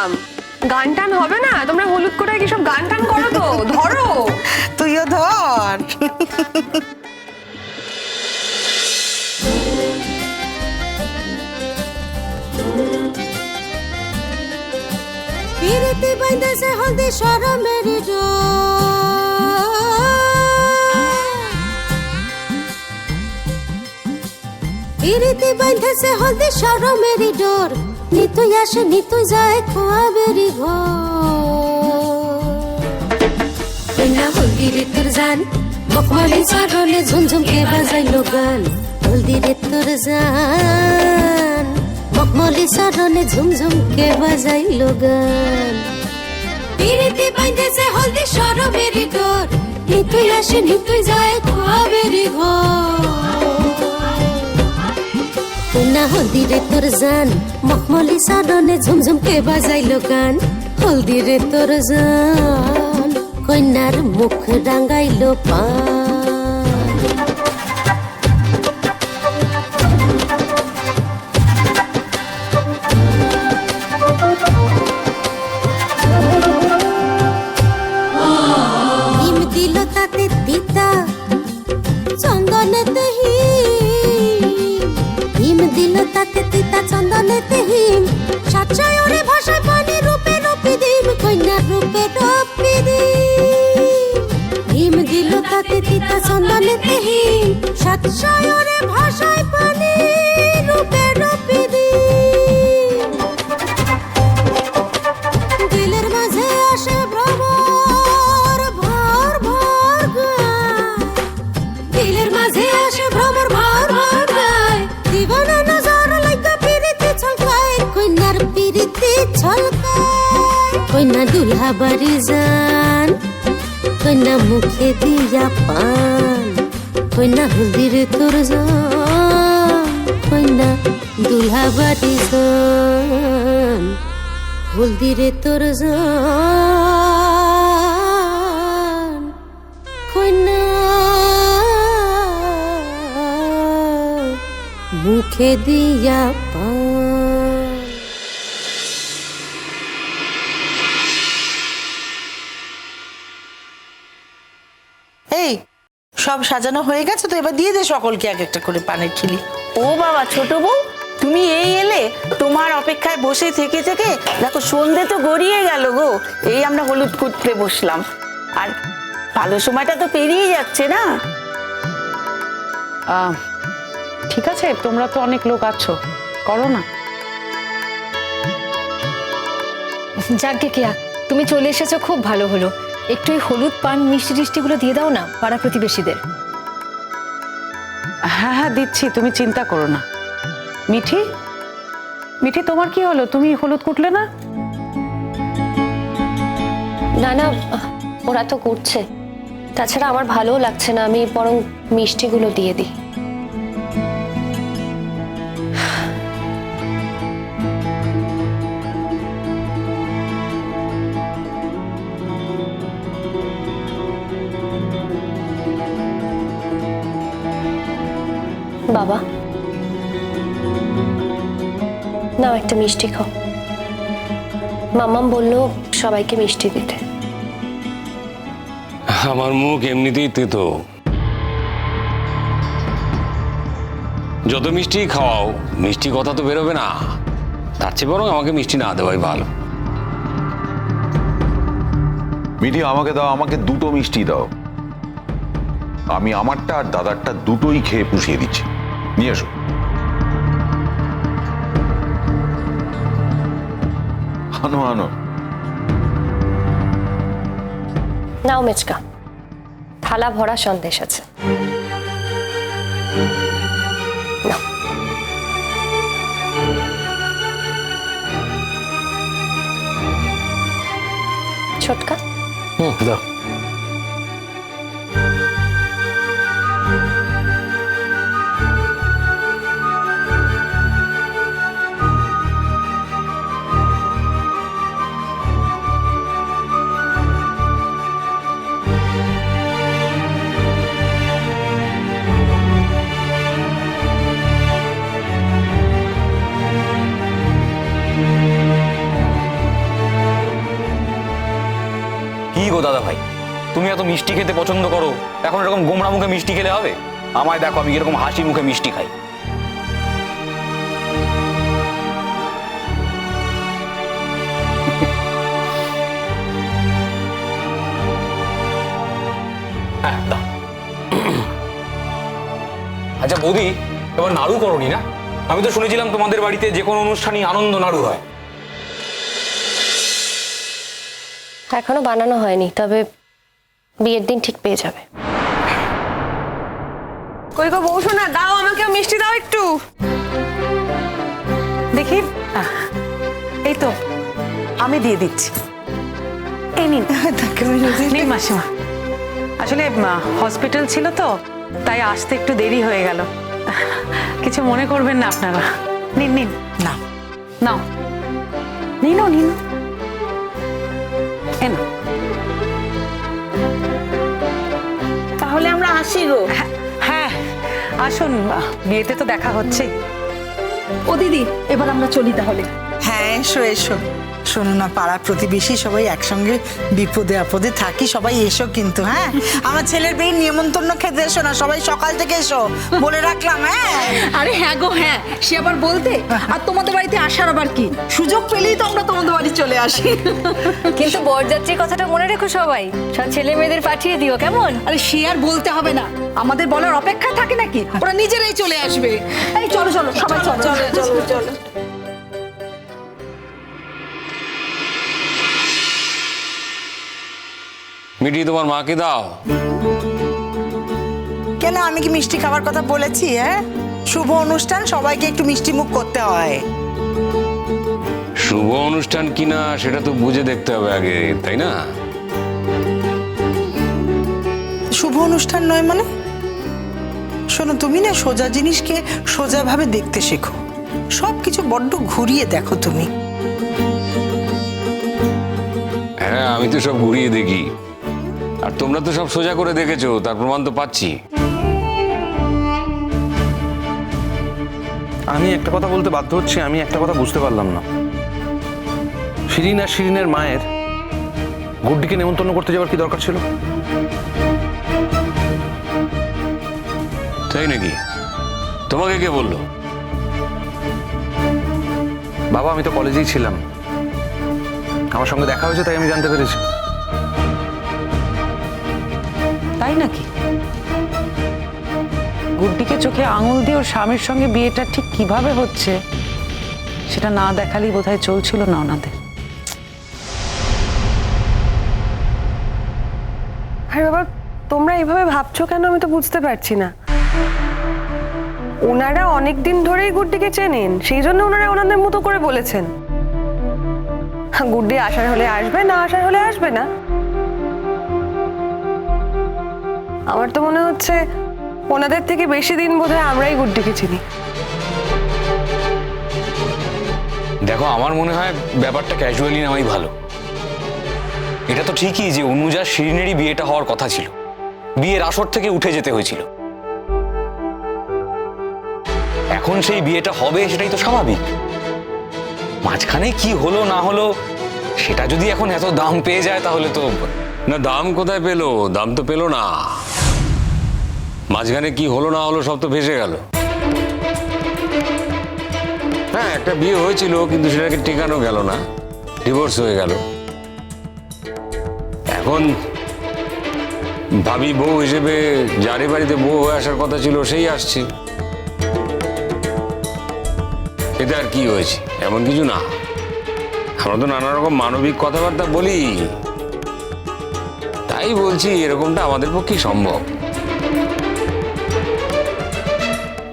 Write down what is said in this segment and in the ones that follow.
বললাম। গান টান হবে না? তোমরা হলুদ করে কি সব গান টান করো তো? ধরো। তুইও ধর। পিরিতি বাইন্দেছে হলদি সরমের পিরিতি বাইন্দেছে হলদি সরমের ডোর নিতুই আসে নিতুই যায় খোয়াবেরি ঘর। কইনা হলদি রে তোর জান মখমলি সরলে ঝুমঝুম কে বাজাইলো গান। হলদি রে তোর জান মখমলি সরলে ঝুমঝুম কে বাজাইলো গান। পিরিতি বাইন্দেছে হলদি সরমেরি ডোর নিতুই আসে নিতুই যায় খোয়াবেরি ঘর। না হলদি রে তোর জান, মখমলি সারনে ঝুমঝুম কে বাজাইলো গান। হলদি রে তোর জান, কন্যার মুখ রাঙ্গাইলো পান। দিল তাতে দিল তাতে তিতা চন্দনেতে হিম সাতশয়রে ভাষায় পানি রূপে রূপি দিম, কন্যা রূপে রূপি দিম। হিম দিল তাতে তিতা সাতশয়রে ভাষায় কইনা দুলহা বাড়ি যান কইনা মুখে দিয়া পান কইনা হলদির তোর কইনা দুলহা বাড়ি যান হলদিরে তোর মুখে দিয়া পান। সব সাজানো হয়ে গেছে তো এবার দিয়ে দে সকলকে এক একটা করে পানের খিলি। ও বাবা ছোট বউ তুমি এই এলে তোমার অপেক্ষায় বসে থেকে থেকে দেখো সন্ধে তো গড়িয়ে গেল গো এই আমরা হলুদ কুটতে বসলাম। আর ভালো সময়টা তো পেরিয়ে যাচ্ছে না? আহ, ঠিক আছে তোমরা তো অনেক লোক আছো করো না। যাকে কেয়া তুমি চলে এসেছ খুব ভালো হলো। একটু এই হলুদ পান মিষ্টি টিষ্টিগুলো দিয়ে দাও না পাড়া প্রতিবেশীদের। হ্যাঁ হ্যাঁ দিচ্ছি তুমি চিন্তা করো না। মিঠি? মিঠি তোমার কি হলো? তুমি হলুদ কুটলে না? না না ওরা তো করছে। তাছাড়া আমার ভালোও লাগছে না আমি বরং মিষ্টিগুলো দিয়ে দিই। নাও একটা মিষ্টি খাও। মামাম বলল সবাইকে মিষ্টি দিতে। আমার মুখ এমনিতেই তেতো। যত মিষ্টি খাওয়াও মিষ্টি কথা তো বেরোবে না। তার চেয়ে বরং আমাকে মিষ্টি না দেওয়াই ভালো। মিঠি আমাকে দাও আমাকে দুটো মিষ্টি দাও। আমি আমারটা আর দাদারটা দুটোই খেয়ে পুষিয়ে দিচ্ছি। নিয়ে এসো। আনো আনো নাও মেচকা। থালা ভরা সন্দেশ আছে। ছোটকা। হুম দাও। মিষ্টি খেতে পছন্দ করো। এখন এরকম গোমড়া মুখে মিষ্টি খেলে হবে? আমায় দেখো আমি এরকম হাসি মুখে মিষ্টি খাই। হ্যাঁ, আচ্ছা বৌদি এবার নাড়ু করনি না? আমি তো শুনেছিলাম তোমাদের বাড়িতে যে কোনো অনুষ্ঠানই আনন্দ নাড়ু হয়। এখনও বানানো হয়নি তবে বিয়ের দিন ঠিক পেয়ে যাবে। কই গো বউ শোনা দাও আমাকে মিষ্টি দাও একটু। দেখি এই তো আমি দিয়ে দিচ্ছি। এই নিন। নিন মাসিমা। আসলে হসপিটাল ছিল তো তাই আসতে একটু দেরি হয়ে গেল। কিছু মনে করবেন না আপনারা। নিন নিন। না। নাও। নিন নিন এন আসি গো। হ্যাঁ আসুন বিয়েতে তো দেখা হচ্ছে ও দিদি এবার আমরা চলি তাহলে। হ্যাঁ এসো এসো। শোনো না পাড়া প্রতিবেশী সবাই একসঙ্গে বিপদে আপদে থাকি সবাই এসো কিন্তু হ্যাঁ? আমার ছেলের বিয়ের নিমন্ত্রণ খেতে এসো না সবাই সকাল থেকে এসো বলে রাখলাম হ্যাঁ? আরে হ্যাঁ গো হ্যাঁ সে আবার বলতে আর তোমাদের বাড়িতে আসার আবার কি? সুযোগ পেলেই তো আমরা তোমাদের বাড়ি চলে আসি। কিন্তু বরযাত্রীর কথাটা মনে রেখো সবাই। সব ছেলে মেয়েদের পাঠিয়ে দিও কেমন? আরে সে আর বলতে হবে না। আমাদের বলার অপেক্ষা থাকে নাকি? ওরা নিজেরাই চলে আসবে। এই চলো চলো সবাই চলো। চলো চলো চলো। মিটি তোমার মাকে দাও। কেন? আমি কি মিষ্টি খাবার কথা বলেছি হ্যাঁ? শুভ অনুষ্ঠান সবাইকে একটু মিষ্টি মুখ করতে হয়। শুভ অনুষ্ঠান কিনা সেটা তো বুঝে দেখতে হবে আগে তাই না? শুভ অনুষ্ঠান নয় মানে? শোনো তুমি না সোজা জিনিসকে সোজাভাবে দেখতে শেখো। সব কিছু বড্ড ঘুরিয়ে দেখো তুমি। হ্যাঁ আমি তো সব ঘুরিয়ে দেখি। আর তোমরা তো সব সোজা করে দেখেছ তার প্রমাণ তো পাচ্ছি। আমি একটা কথা বলতে বাধ্য হচ্ছি আমি একটা কথা বুঝতে পারলাম না। শিরিন আর শিরিনের মায়ের গুড্ডিকে নেমন্তন্ন করতে যাওয়ার কি দরকার ছিল? তাই নাকি? তোমাকে কে বলল? বাবা আমি তো কলেজেই ছিলাম। আমার সঙ্গে দেখা হয়েছে তাই আমি জানতে পেরেছি। তাই নাকি? গুড্ডিকে চোখে আঙুল দিয়ে ওর স্বামীর সঙ্গে বিয়েটা ঠিক কীভাবে হচ্ছে, সেটা না দেখালেই বোধহয় চলছিল না ওনাদের। আরে বাবা, তোমরা এইভাবে ভাবছ কেন? আমি তো বুঝতে পারছি না। ওনারা অনেক দিন ধরেই গুড্ডিকে চেনেন, সেই জন্য ওনারা ওনাদের মতো করে বলেছেন। গুড্ডি আসার হলে আসবে, না আসার হলে আসবে না? আমার তো মনে হচ্ছে ওনাদের থেকে বেশি দিন বোধহয় আমরাই গুড্ডিকে চিনি। দেখো, আমার মনে হয় ব্যাপারটা ক্যাজুয়ালি নেওয়াই ভালো। এটা তো ঠিকই যে অনুজা শিরিনেরই বিয়েটা হওয়ার কথা ছিল। বিয়ের আসর থেকে উঠে যেতে হয়েছিল। এখন সেই বিয়েটা হবে সেটাই তো স্বাভাবিক। মাঝখানে কি হলো, না হলো, সেটা যদি এখন এত দাম পেয়ে যায় তাহলে তো না, দাম কোথায় পেল? দাম তো পেল না। মাঝখানে কি হলো না হলো সব তো ভেসে গেল। হ্যাঁ একটা বিয়ে হয়েছিল, কিন্তু সেটাকে টেকানো গেল না। ডিভোর্স হয়ে গেল। এখন ভাবি বউ হিসেবে যারে বাড়িতে বউ হয়ে আসার কথা ছিল, সেই আসছে। এতে আর কি হয়েছে? এমন কিছু না। আমরা তো নানা রকম মানবিক কথাবার্তা বলি। তাই বলছি, এরকমটা আমাদের পক্ষে সম্ভব।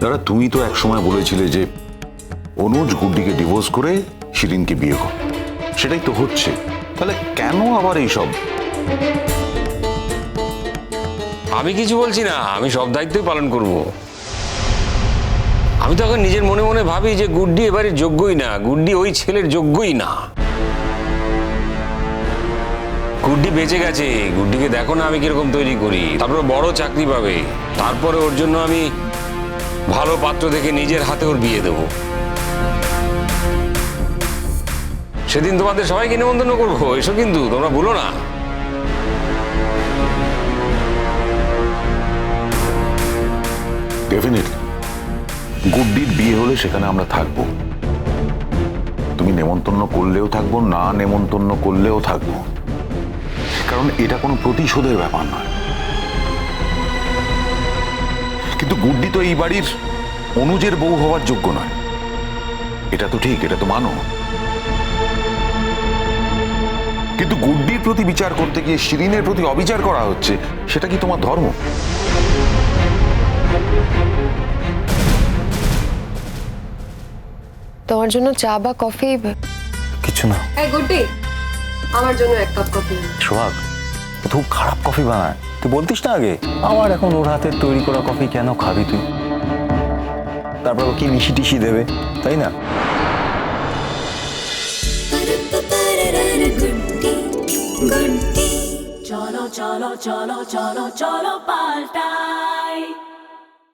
দাদা, তুমি তো একসময় বলেছিলে যে অনুজ গুড্ডিকে ডিভোর্স করে শিরিনকে বিয়ে কর। সেটাই তো হচ্ছে। তাহলে কেন আবার এইসব? আমি কিছু বলছি না, আমি সব দায়িত্বই পালন করব। আমি তো এখন নিজের মনে মনে ভাবি যে গুড্ডি এবারে যোগ্যই না, গুড্ডি ওই ছেলের যোগ্যই না। গুড্ডি বেঁচে গেছে, গুড্ডিকে দেখো না আমি কীরকম তৈরি করি, তারপরে বড় চাকরি পাবে, তারপরে ওর জন্য আমি ভালো পাত্র দেখে নিজের হাতে ওর বিয়ে দেবো। সেদিন তোমাদের সবাইকে নিমন্ত্রণ করব। এসব কিন্তু, তোমরা ভুলো না। গুড্ডির বিয়ে হলে সেখানে আমরা থাকব। তুমি নেমন্তন্ন করলেও থাকব, না নেমন্তন্ন করলেও থাকব। কারণ এটা কোনো প্রতিশোধের ব্যাপার নয়। কিন্তু গুড্ডি তো এই বাড়ির অনুজের বউ হওয়ার যোগ্য নয়। এটা তো ঠিক এটা তো মানো। কিন্তু গুড্ডির প্রতি বিচার করতে গিয়ে শিরিনের প্রতি অবিচার করা হচ্ছে সেটা কি তোমার ধর্ম? তোমার জন্য চা বা কফি? কিছু না। এই গুড্ডি আমার জন্য এক কাপ কফি। সোহাগ ও খারাপ কফি বানায়। তুই বলতিস না আগে? আমার এখন ওর হাতের তৈরি করা কফি কেন খাবি তুই? তারপর ও কি মিশি টিশি দেবে, তাই না? চলো চলো চলো চলো চলো পাল্টাই